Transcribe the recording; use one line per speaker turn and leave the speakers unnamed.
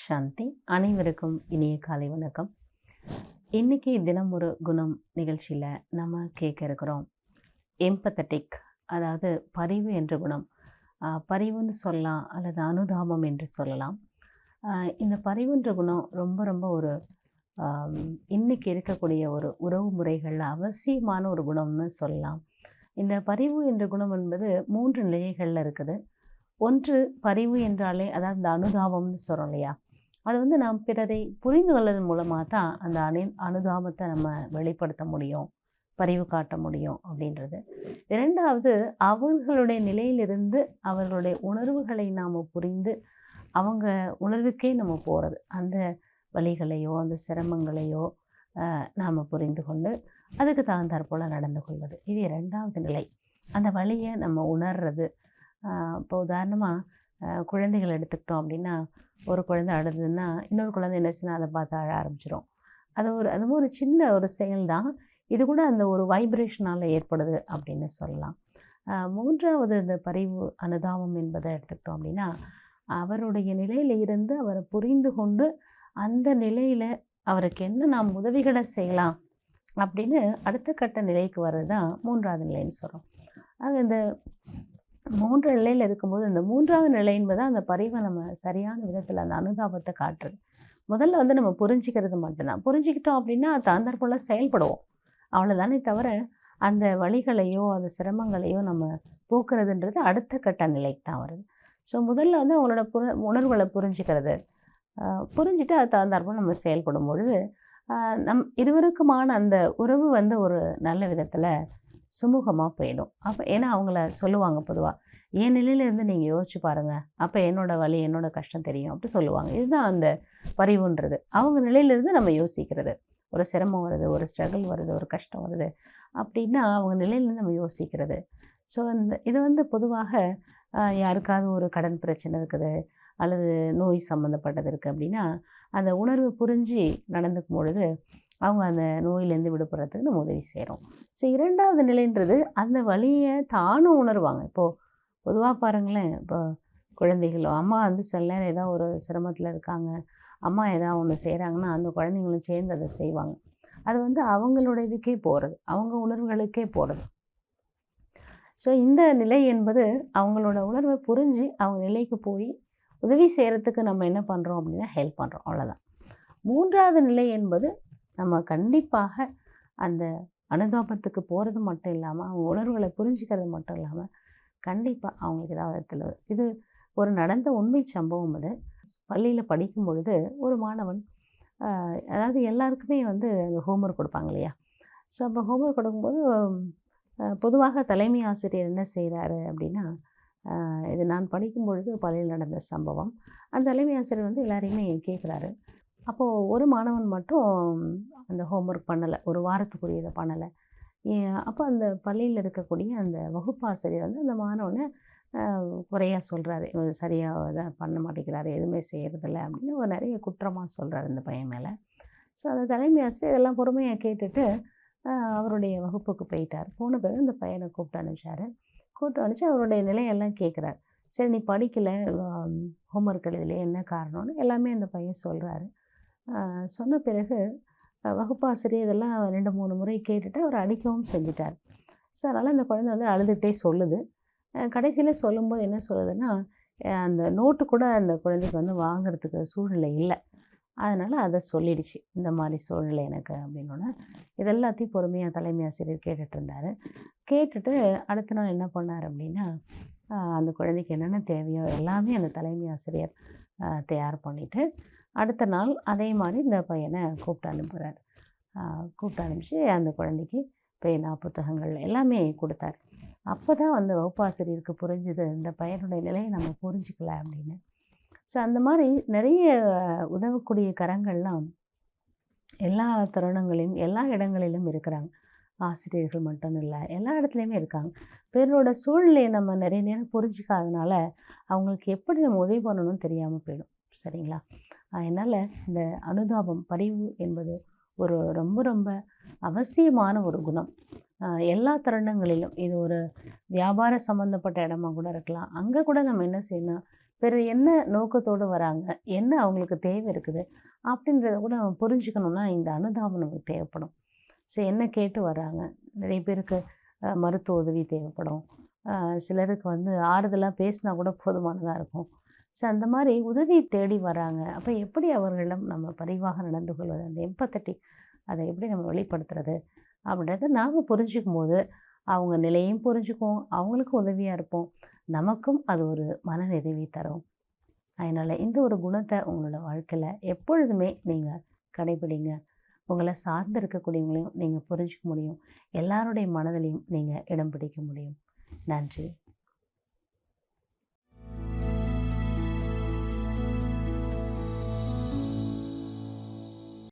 சாந்தி. அனைவருக்கும் இனிய காலை வணக்கம். இன்றைக்கி தினம் ஒரு குணம் நிகழ்ச்சியில் நம்ம கேட்க இருக்கிறோம். எம்பத்தட்டிக் அதாவது பரிவு என்ற குணம். பரிவுன்னு சொல்லலாம் அல்லது அனுதாபம் என்று சொல்லலாம். இந்த பரிவுன்ற குணம் ரொம்ப ரொம்ப ஒரு இன்றைக்கி இன்னைக்கு இருக்கக்கூடிய ஒரு உறவு முறைகளில் அவசியமான ஒரு குணம்னு சொல்லலாம். இந்த பரிவு என்ற குணம் என்பது மூன்று நிலைகளில் இருக்குது. ஒன்று பரிவு என்றாலே அதாவது இந்த அனுதாபம்னு சொல்கிறோம் இல்லையா? அது வந்து நாம் பிறரை புரிந்து கொள்வதன் மூலமாக தான் அந்த அணி அனுதாபத்தை நம்ம வெளிப்படுத்த முடியும் பரிவு காட்ட முடியும் அப்படின்றது. இரண்டாவது அவர்களுடைய நிலையிலிருந்து அவர்களுடைய உணர்வுகளை நாம் புரிந்து அவங்க உணர்வுக்கே நம்ம போகிறது அந்த வழிகளையோ அந்த சிரமங்களையோ நாம் புரிந்து கொண்டு அதுக்கு தகுந்தாற் போல் நடந்து கொள்வது. இது இரண்டாவது நிலை. அந்த வழியை நம்ம உணர்றது. இப்போ உதாரணமாக குழந்தைகள் எடுத்துக்கிட்டோம் அப்படின்னா ஒரு குழந்தை அழுதுன்னா இன்னொரு குழந்தை என்ன அதை பார்த்து அழ ஆரம்பிச்சிடும் அது ஒரு அதுவும் ஒரு சின்ன ஒரு செயல் தான் இது கூட அந்த ஒரு வைப்ரேஷனால் ஏற்படுது அப்படின்னு சொல்லலாம். மூன்றாவது இந்த பரிவு அனுதாபம் என்பதை எடுத்துக்கிட்டோம் அப்படின்னா அவருடைய நிலையில் இருந்து அவரை புரிந்து கொண்டு அந்த நிலையில் அவருக்கு என்ன நாம் உதவிகளை செய்யலாம் அப்படின்னு அடுத்த கட்ட நிலைக்கு வர்றது தான் மூன்றாவது நிலைன்னு சொல்கிறோம் ஆக இந்த மூன்று நிலையில் இருக்கும்போது இந்த மூன்றாவது நிலை என்பது அந்த பரிவை நம்ம சரியான விதத்தில் அந்த அனுதாபத்தை காட்டுறது முதல்ல வந்து நம்ம புரிஞ்சிக்கிறது மட்டும்தான். புரிஞ்சுக்கிட்டோம் அப்படின்னா தகுந்தாற்போல் செயல்படுவோம். அவ்வளோதானே தவிர அந்த வழிகளையோ அந்த சிரமங்களையோ நம்ம போக்குறதுன்றது அடுத்த கட்ட நிலைக்கு தான் வருது. ஸோ முதல்ல வந்து அவங்களோட புர உணர்வுகளை புரிஞ்சுக்கிறது. புரிஞ்சுட்டு அது தகுந்தாற்போல் நம்ம செயல்படும் பொழுது நம் இருவருக்குமான அந்த உறவு வந்து ஒரு நல்ல விதத்தில் சுமூகமாக போயிடும். அப்போ ஏன்னா அவங்கள சொல்லுவாங்க பொதுவாக என் நிலையிலேருந்து நீங்கள் யோசிச்சு பாருங்கள் அப்போ என்னோடய வழி என்னோடய கஷ்டம் தெரியும். அப்படி சொல்லுவாங்க. இதுதான் அந்த பரிவுன்றது. அவங்க நிலையிலேருந்து நம்ம யோசிக்கிறது. ஒரு சிரமம் வருது ஒரு ஸ்ட்ரகிள் வருது ஒரு கஷ்டம் வருது அப்படின்னா அவங்க நிலையிலேருந்து நம்ம யோசிக்கிறது. ஸோ இந்த இது வந்து பொதுவாக யாருக்காவது ஒரு கடன் பிரச்சனை இருக்குது அல்லது நோய் சம்மந்தப்பட்டது இருக்குது அப்படின்னா அந்த உணர்வு புரிஞ்சு நடந்துக்கும் பொழுது அவங்க அந்த நோயிலேருந்து விடுபடுறதுக்கு நம்ம உதவி செய்கிறோம் ஸோ இரண்டாவது நிலைன்றது அந்த வழியை தானும் உணர்வாங்க. இப்போது பொதுவாக பாருங்களேன் இப்போ குழந்தைகளோ அம்மா வந்து சில நேரம் ஏதாவது ஒரு சிரமத்தில் இருக்காங்க. அம்மா ஏதாவது ஒன்று செய்கிறாங்கன்னா அந்த குழந்தைங்களும் சேர்ந்து அதை செய்வாங்க. அது வந்து அவங்களோட இதுக்கே போகிறது அவங்க உணர்வுகளுக்கே போகிறது ஸோ இந்த நிலை என்பது அவங்களோட உணர்வை புரிஞ்சு அவங்க நிலைக்கு போய் உதவி செய்கிறதுக்கு நம்ம என்ன பண்ணுறோம் அப்படின்னா ஹெல்ப் பண்ணுறோம் அவ்வளோதான் மூன்றாவது நிலை என்பது நம்ம கண்டிப்பாக அந்த அனுதாபத்துக்கு போகிறது மட்டும் இல்லாமல் அவங்க உணர்வுகளை புரிஞ்சுக்கிறது மட்டும் இல்லாமல் கண்டிப்பாக அவங்களுக்கு ஏதாவது விதத்தில் இது ஒரு நடந்த உண்மை சம்பவம் அது. பள்ளியில் படிக்கும் பொழுது ஒரு மாணவன் அதாவது எல்லாருக்குமே வந்து அந்த ஹோம்ஒர்க் கொடுப்பாங்க இல்லையா? ஸோ அப்போ ஹோம்ஒர்க் கொடுக்கும்போது பொதுவாக தலைமை ஆசிரியர் என்ன செய்கிறாரு அப்படின்னா இது நான் படிக்கும் பொழுது பள்ளியில் நடந்த சம்பவம். அந்த தலைமை ஆசிரியர் வந்து எல்லாரையுமே கேட்குறாரு அப்போது ஒரு மாணவன் மட்டும் அந்த ஹோம்ஒர்க் பண்ணலை. ஒரு வாரத்துக்குரியதை பண்ணலை. அப்போ அந்த பள்ளியில் இருக்கக்கூடிய அந்த வகுப்பாசிரியர் வந்து அந்த மாணவனை குறையாக சொல்கிறாரு சரியாக இதை பண்ண மாட்டேங்கிறாரு எதுவுமே செய்கிறதில்ல அப்படின்னு ஒரு நிறைய குற்றமாக சொல்கிறாரு இந்த பையன் மேலே. ஸோ அந்த தலைமை ஆசிரியர் இதெல்லாம் பொறுமையாக கேட்டுட்டு அவருடைய வகுப்புக்கு போயிட்டார். போன பிறகு அந்த பையனை கூப்பிட்டு அனுப்பிச்சாரு. கூப்பிட்டு அனுப்பிச்சு அவருடைய நிலையெல்லாம் கேட்குறாரு சரி நீ படிக்கலை ஹோம்ஒர்க் எழுதலையே என்ன காரணம்னு எல்லாமே அந்த பையன் சொல்கிறாரு சொன்ன பிறகு வகுப்பாசிரியர் இதெல்லாம் ரெண்டு மூணு முறை கேட்டுட்டு அவர் அடிக்கவும் செஞ்சிட்டார். ஸோ அதனால் அந்த குழந்தை வந்து அழுதுகிட்டே சொல்லுது. கடைசியில் சொல்லும்போது என்ன சொல்லுதுன்னா அந்த நோட்டு கூட அந்த குழந்தைக்கு வந்து வாங்கிறதுக்கு சூழ்நிலை இல்லை. அதனால் அதை சொல்லிடுச்சு. இந்த மாதிரி சூழ்நிலை எனக்கு அப்படின்னோடனே இதெல்லாத்தையும் பொறுமையாக தலைமை ஆசிரியர் கேட்டுட்டு இருந்தார். கேட்டுட்டு அடுத்த நாள் என்ன பண்ணார் அப்படின்னா அந்த குழந்தைக்கு என்னென்ன தேவையோ எல்லாமே அந்த தலைமை ஆசிரியர் தயார் பண்ணிவிட்டு அடுத்த நாள் அதே மாதிரி இந்த பையனை கூப்பிட்டு அனுப்புகிறார் கூப்பிட்டு அனுப்பிச்சு அந்த குழந்தைக்கு பேனா புத்தகங்கள் எல்லாமே கொடுத்தாரு. அப்போ தான் வந்து வகுப்பாசிரியருக்கு புரிஞ்சுது இந்த பையனுடைய நிலையை நம்ம புரிஞ்சுக்கல அப்படின்னு. ஸோ அந்த மாதிரி நிறைய உதவக்கூடிய கரங்கள்லாம் எல்லா தருணங்களிலும் எல்லா இடங்களிலும் இருக்கிறாங்க. ஆசிரியர்கள் மட்டும் இல்லை எல்லா இடத்துலையுமே இருக்காங்க. பேரோட சூழ்நிலையை நம்ம நிறைய நேரம் புரிஞ்சிக்காதனால அவங்களுக்கு எப்படி நம்ம உதவி பண்ணணும்னு தெரியாமல் போயிடும். சரிங்களா? அதனால் இந்த அனுதாபம் பரிவு என்பது ஒரு ரொம்ப ரொம்ப அவசியமான ஒரு குணம். எல்லா தருணங்களிலும் இது ஒரு வியாபார சம்மந்தப்பட்ட இடமா கூட இருக்கலாம். அங்கே கூட நம்ம என்ன செய்யணும் பிறகு என்ன நோக்கத்தோடு வராங்க என்ன அவங்களுக்கு தேவை இருக்குது அப்படின்றத கூட நம்ம புரிஞ்சுக்கணுன்னா இந்த அனுதாபம் நமக்கு தேவைப்படும். ஸோ என்ன கேட்டு வராங்க? நிறைய பேருக்கு மருத்துவ உதவி தேவைப்படும். சிலருக்கு வந்து ஆறுதலாக பேசினா கூட போதுமானதாக இருக்கும். ஸோ அந்த மாதிரி உதவி தேடி வராங்க. அப்போ எப்படி அவர்களிடம் நம்ம பரிவாக நடந்து கொள்வது? அந்த எம்பத்தட்டிக் அதை எப்படி நம்ம வெளிப்படுத்துறது? அப்படின்றத நாம் புரிஞ்சுக்கும் போது அவங்க நிலையும் புரிஞ்சுக்குவோம். அவங்களுக்கும் உதவியாக இருப்போம். நமக்கும் அது ஒரு மன நிறைவை தரும். அதனால் இந்த ஒரு குணத்தை உங்களோட வாழ்க்கையில் எப்பொழுதுமே நீங்கள் கடைபிடிங்க. உங்களை சார்ந்து இருக்கக்கூடியவங்களையும் நீங்கள் புரிஞ்சிக்க முடியும். எல்லாருடைய மனதிலையும் நீங்கள் இடம் பிடிக்க முடியும். நன்றி.